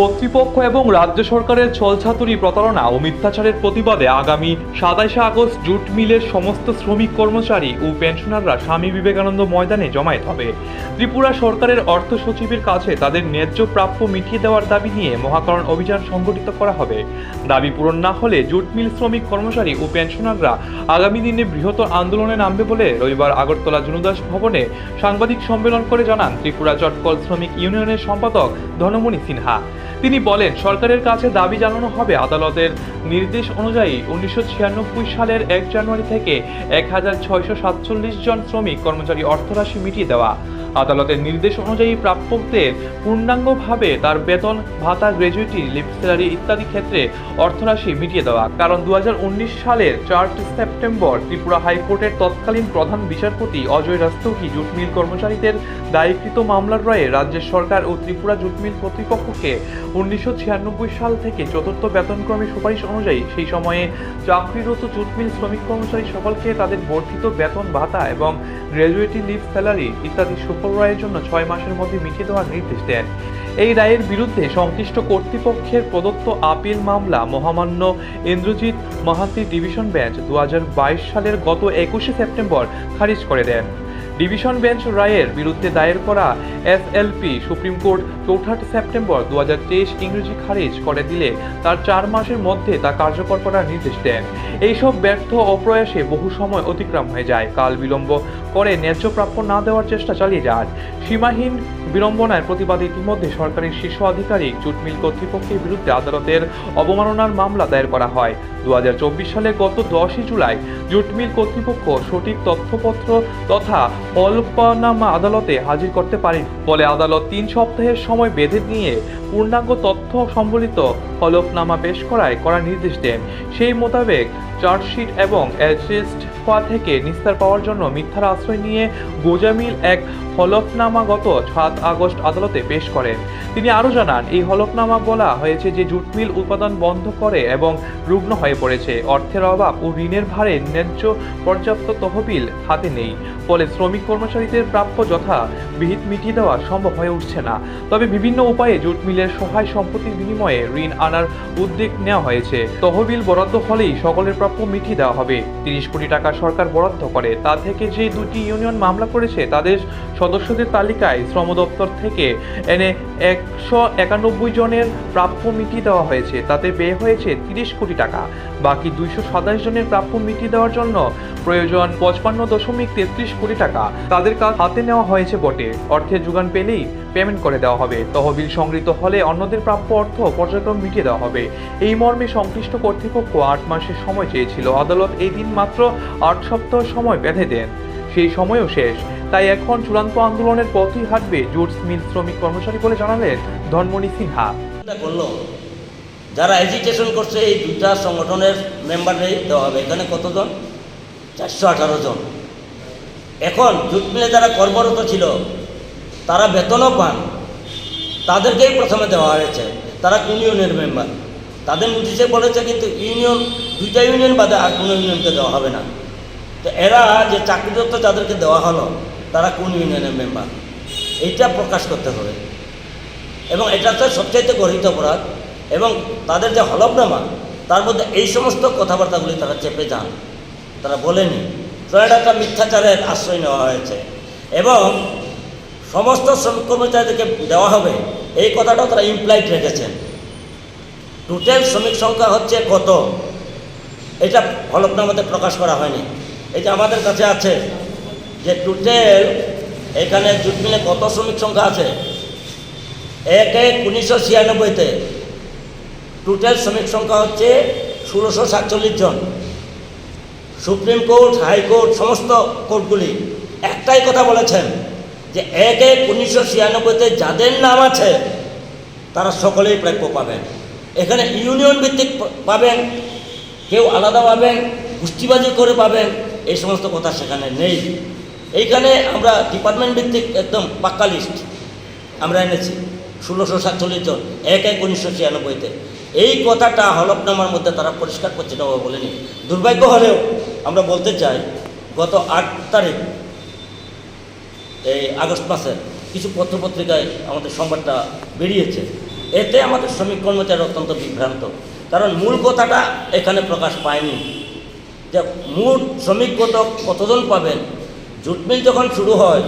কর্তৃপক্ষ এবং রাজ্য সরকারের ছলছাতুরি প্রতারণা ও মিথ্যাচারের প্রতিবাদে আগামী সাতাইশে আগস্ট জুট মিলের সমস্ত শ্রমিক কর্মচারী ও পেনশনাররা স্বামী বিবেকানন্দ ময়দানে জমায়েত হবে। ত্রিপুরা সরকারের অর্থ সচিবের কাছে তাদের ন্যায্য প্রাপ্য মিটিয়ে দেওয়ার দাবি নিয়ে মহাকরণ অভিযান সংগঠিত করা হবে। দাবি পূরণ না হলে জুট মিল শ্রমিক কর্মচারী ও পেনশনাররা আগামী দিনে বৃহত্তর আন্দোলনে নামবে বলে রবিবার আগরতলা জুনুদাস ভবনে সাংবাদিক সম্মেলন করে জানান ত্রিপুরা চটকল শ্রমিক ইউনিয়নের সম্পাদক ধনমণি সিনহা। তিনি বলেন, সরকারের কাছে দাবি জানানো হবে, আদালতের নির্দেশ অনুযায়ী উনিশশো ছিয়ানব্বই সালের এক জানুয়ারি থেকে এক হাজার ছয়শো সাতচল্লিশ জন শ্রমিক কর্মচারী অর্থরাশি মিটিয়ে দেওয়া। আদালতের নির্দেশ অনুযায়ী প্রাপ্যদের পূর্ণাঙ্গভাবে তার বেতন, ভাতা গ্র্যাজুইটি লিফট স্যালারি ইত্যাদি ক্ষেত্রে অর্থরাশি মিটিয়ে দেওয়া। কারণ দু হাজার উনিশ সালের চার সেপ্টেম্বর ত্রিপুরা হাইকোর্টের তৎকালীন প্রধান বিচারপতি অজয় রাস্তোগি জুট মিল কর্মচারীদের দায়িকৃত মামলার রায়ে রাজ্যের সরকার ও ত্রিপুরা জুট মিল কর্তৃপক্ষকে উনিশশো ছিয়ানব্বই সাল থেকে চতুর্থ বেতনক্রমে সুপারিশ অনুযায়ী সেই সময়ে চাকরিরত জুট মিল শ্রমিক কর্মচারী সকলকে তাদের বর্ধিত বেতন, ভাতা এবং গ্র্যাজুয়েটি লিভ স্যালারি ইত্যাদি সুফল রায়ের জন্য ছয় মাসের মধ্যে মিটিয়ে দেওয়ার নির্দেশ দেন। এই রায়ের বিরুদ্ধে সংশ্লিষ্ট কর্তৃপক্ষের প্রদত্ত আপিল মামলা মহামান্য ইন্দ্রজিৎ মাহাতি ডিভিশন বেঞ্চ দু হাজার বাইশ সালের গত একুশে সেপ্টেম্বর খারিজ করে দেন। ডিভিশন বেঞ্চ রায়ের বিরুদ্ধে দায়ের করা এসএলপি সুপ্রিম কোর্ট চৌঠা সেপ্টেম্বর দু ইংরেজি খারিজ করে দিলে তার চার মাসের মধ্যে তা কার্যকর করার নির্দেশ দেন। এইসব ব্যর্থ অপ্রয়াসে বহু সময় অতিক্রম হয়ে যায়। কাল বিলম্ব করে ন্যায্য প্রাপ্য না দেওয়ার চেষ্টা চালিয়ে যান। সীমাহীন বিড়ম্বনার প্রতিবাদে ইতিমধ্যে সরকারি শীর্ষ আধিকারিক জুট মিল কর্তৃপক্ষের বিরুদ্ধে আদালতের অবমাননার মামলা দায়ের করা হয়। দু হাজার চব্বিশ সালে গত দশই জুলাই জুটমিল কর্তৃপক্ষ সঠিক তথ্যপত্র তথা হলফনামা আদালতে হাজির করতে পারেন। ফলে আদালত তিন সপ্তাহের সময় বেঁধে নিয়ে পূর্ণাঙ্গ তথ্য সম্বলিত হলফনামা পেশ করায় করার নির্দেশ দেন। সেই মোতাবেক চার্জশিট এবং অ্যাডজাস্ট হওয়া থেকে নিস্তার পাওয়ার জন্য মিথ্যার আশ্রয় নিয়ে গোজামিল এক হলফনামা গত সাত আগস্ট আদালতে পেশ করেন। তিনি আরও জানান, এই হলফনামা বলা হয়েছে যে জুট মিল উৎপাদন বন্ধ করে এবং রুগ্ন হয়ে পড়েছে। অর্থের অভাব ও ঋণের ভারে ন্যায্য পর্যাপ্ত তহবিল হাতে নেই। ফলে শ্রমিক কর্মচারীদের প্রাপ্য যথা বিহিত মিটিয়ে দেওয়া সম্ভব হয়ে উঠছে না। তবে বিভিন্ন উপায়ে জুট মিলের সহায় সম্পত্তির বিনিময়ে ঋণ আনার উদ্যোগ নেওয়া হয়েছে। তহবিল বরাদ্দ হলেই সকলের প্রাপ্য মিটিয়ে দেওয়া হবে। তিরিশ কোটি টাকা সরকার বরাদ্দ করে। তা থেকে যে দুটি ইউনিয়ন মামলা করেছে তাদের সদস্যদের তালিকায় শ্রম দপ্তর থেকে এনে একশো একানব্বই জনের প্রাপ্য মিটিয়ে দেওয়া হয়েছে। তাতে ব্যয় হয়েছে তিরিশ কোটি টাকা। বাকি দুইশো সাতাশ জনের প্রাপ্য মিটিয়ে দেওয়ার জন্য প্রয়োজন পঁচপান্ন দশমিক তেত্রিশ কোটি টাকা। তাদের কাজ হাতে নেওয়া হয়েছে বটে। অর্থের যোগান পেলেই পেমেন্ট করে দেওয়া হবে। তহবিল সংগৃহীত হলে অন্যদের প্রাপ্য অর্থ পর্যায়ক্রম মিটিয়ে দেওয়া হবে। এই মর্মে সংশ্লিষ্ট কর্তৃপক্ষ আট মাসের সময় চেয়েছিল। আদালত এই দিন মাত্র আট সপ্তাহ সময় বেঁধে দেন। সেই সময়ও শেষ। তাই এখন চূড়ান্ত আন্দোলনের পথই হাঁটবে জুটস মিল শ্রমিক কর্মচারী বলে জানালেন ধনমণি সিনহা। করল। যারা এজিটেশন করছে, এই দুটা সংগঠনের মেম্বাররাই দেওয়া হবে। এখানে কতজন? চারশো আঠারো জন। এখন জুট মিলে যারা কর্মরত ছিল তারা বেতনও পান। তাদেরকেই প্রথমে দেওয়া হয়েছে। তারা ইউনিয়নের মেম্বার? তাদের নোটিশে বলেছে কিন্তু ইউনিয়ন, দুইটা ইউনিয়ন বাদে আর কোনো ইউনিয়নকে দেওয়া হবে না। তো এরা যে চাকরিরত যাদেরকে দেওয়া হলো, তারা কোন ইউনিয়নের মেম্বার? এইটা প্রকাশ করতে হবে। এবং এটা তো সবচাইতে গর্হিত অপরাধ। এবং তাদের যে হলফনামা, তার মধ্যে এই সমস্ত কথাবার্তাগুলি তারা চেপে যান। তারা বলেনি। তো এটা একটা মিথ্যাচারের আশ্রয় নেওয়া হয়েছে। এবং সমস্ত শ্রমিক কর্মচারীদেরকে দেওয়া হবে। এই কথাটাও তারা ইমপ্লাইড রেখেছেন। টোটাল শ্রমিক সংখ্যা হচ্ছে কত? এটা হলফনামাতে প্রকাশ করা হয়নি। যে আমাদের কাছে আছে যে টোটাল এখানে জুট মিলে কত শ্রমিক সংখ্যা আছে? এক এক উনিশশো ছিয়ানব্বইতে টোটাল শ্রমিক সংখ্যা হচ্ছে ষোলোশো সাতচল্লিশ জন। সুপ্রিম কোর্ট হাইকোর্ট সমস্ত কোর্টগুলি একটাই কথা বলেছেন। যে এক এক উনিশশো ছিয়ানব্বইতে যাদের নাম আছে, তারা সকলেই প্রাপ্য পাবেন। এখানে ইউনিয়ন ভিত্তিক পাবেন, কেউ আলাদা পাবেন গোষ্ঠীবাজি করে পাবেন, এই সমস্ত কথা সেখানে নেই। এইখানে আমরা ডিপার্টমেন্ট ভিত্তিক একদম পাক্কা লিস্ট আমরা এনেছি, ষোলোশো সাতচল্লিশ জন, এক এক উনিশশো ছিয়ানব্বইতে। এই কথাটা হলফনামার মধ্যে তারা পরিষ্কার পরিচ্ছন্নভাবে বলেনি। দুর্ভাগ্য হলেও আমরা বলতে চাই, গত আট তারিখ এই আগস্ট মাসের কিছু পত্রপত্রিকায় আমাদের সংবাদটা বেরিয়েছে। এতে আমাদের শ্রমিক কর্মচারী অত্যন্ত বিভ্রান্ত। কারণ মূল কথাটা এখানে প্রকাশ পায়নি। যে মোট শ্রমিক কত কতজন পাবেন? জুট মিল যখন শুরু হয়,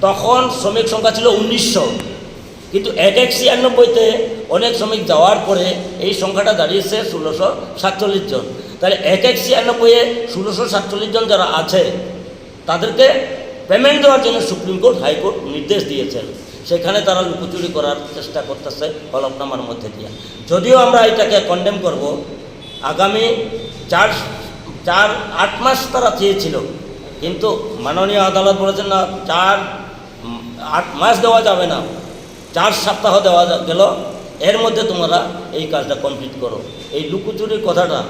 তখন শ্রমিক সংখ্যা ছিল উনিশশো। কিন্তু এক এক ছিয়ানব্বইতে অনেক শ্রমিক যাওয়ার পরে এই সংখ্যাটা দাঁড়িয়েছে ষোলোশো সাতচল্লিশ জন। তাহলে এক এক ছিয়ানব্বইয়ে ষোলোশো সাতচল্লিশ জন যারা আছে, তাদেরকে পেমেন্ট দেওয়ার জন্য সুপ্রিম কোর্ট হাইকোর্ট নির্দেশ দিয়েছেন। সেখানে তারা লুকোচুরি করার চেষ্টা করতেছে হলফনামার মধ্যে দিয়ে। যদিও আমরা এটাকে কন্ডেম করব, আগামী চার চার, আট মাস তারা চেয়েছিল। কিন্তু মাননীয় আদালত বলেছেন, না, চার আট মাস দেওয়া যাবে না। চার সপ্তাহ দেওয়া গেল। এর মধ্যে তোমরা এই কাজটা কমপ্লিট করো। এই লুকোচুরির কথাটা,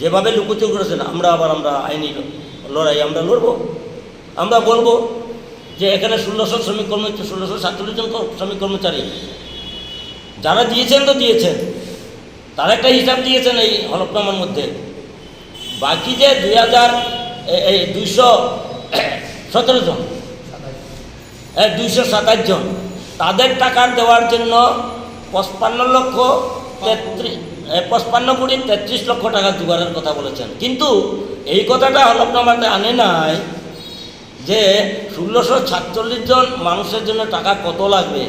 যেভাবে লুকোচুরি করেছেন, আমরা আবার আমরা আইনি লড়াই, আমরা লড়বো। আমরা বলব যে এখানে ষোলোশো শ্রমিক কর্মচারী ষোলোশো সাতচল্লিশ জন শ্রমিক কর্মচারী। যারা দিয়েছেন তো দিয়েছেন। তার একটা হিসাব দিয়েছেন এই হলফনামার মধ্যে। বাকি যে দুই হাজার এই দুইশো সতেরো জন দুইশো সাতাশ জন, তাদের টাকা দেওয়ার জন্য পঁচপান্ন লক্ষ তেত্রিশ পঁচপান্ন কোটি তেত্রিশ লক্ষ টাকা জোগাড়ের কথা বলেছেন। কিন্তু এই কথাটা হলফনামাতে আনে নাই। যে ষোলোশো সাতচল্লিশ জন মানুষের জন্য টাকা কত লাগবে?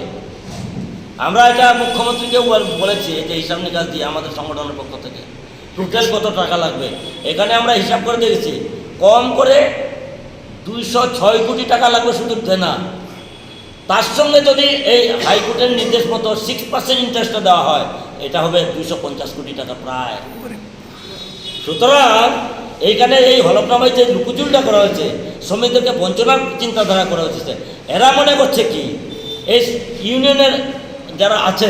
আমরা এটা মুখ্যমন্ত্রীকেও বলেছি যে হিসাব নিকাশ দিয়ে আমাদের সংগঠনের পক্ষ থেকে। টোটাল কত টাকা লাগবে? এখানে আমরা হিসাব করে দেখেছি, কম করে দুইশো ছয় কোটি টাকা লাগবে শুধু দেনা। তার সঙ্গে যদি এই হাইকোর্টের নির্দেশ মতো সিক্স পার্সেন্ট ইন্টারেস্টটা দেওয়া হয়, এটা হবে দুইশো পঞ্চাশ কোটি টাকা প্রায়। সুতরাং এইখানে এই হলফনামায় যে লুকুচুরিটা করা হয়েছে, শ্রমিকদেরকে বঞ্চনার চিন্তাধারা করা হচ্ছে এরা মনে করছে কি? এই ইউনিয়নের যারা আছে,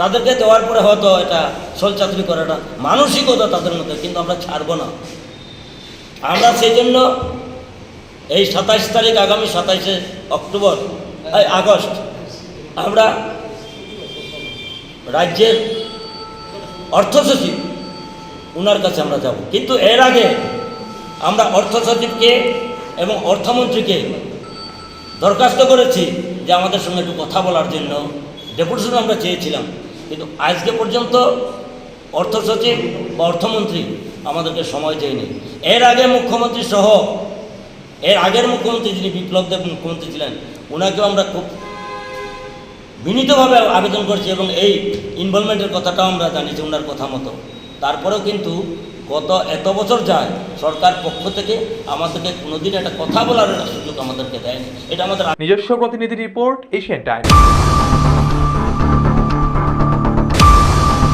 তাদেরকে দেওয়ার পরে হয়তো এটা সলচাতুরি করাটা মানসিকতা তাদের মধ্যে, কিন্তু আমরা ছাড়বো না। আমরা সেই জন্য এই সাতাইশ তারিখ, আগামী সাতাইশে অক্টোবর আগস্ট, আমরা রাজ্যের অর্থ সচিব ওনার কাছে আমরা যাব। কিন্তু এর আগে আমরা অর্থ সচিবকে এবং অর্থমন্ত্রীকে দরখাস্ত করেছি যে আমাদের সঙ্গে একটু কথা বলার জন্য। ডেপুটেশন আমরা চেয়েছিলাম। কিন্তু আজকে পর্যন্ত অর্থ সচিব বা অর্থমন্ত্রী আমাদেরকে সময় দেয়নি। এর আগে মুখ্যমন্ত্রী সহ এর আগের মুখ্যমন্ত্রী যিনি বিপ্লব দেব মুখ্যমন্ত্রী ছিলেন ওনাকেও আমরা খুব বিনীতভাবে আবেদন করছি এবং এই ইনভলভমেন্টের কথাটাও আমরা জানিয়েছি ওনার কথা মতো। তারপরেও কিন্তু গত এত বছর যায়, সরকার পক্ষ থেকে আমাদেরকে কোনোদিন একটা কথা বলার সুযোগ আমাদেরকে দেয়নি। এটা আমাদের নিজস্ব প্রতিনিধি রিপোর্ট এশিয়ান টাইম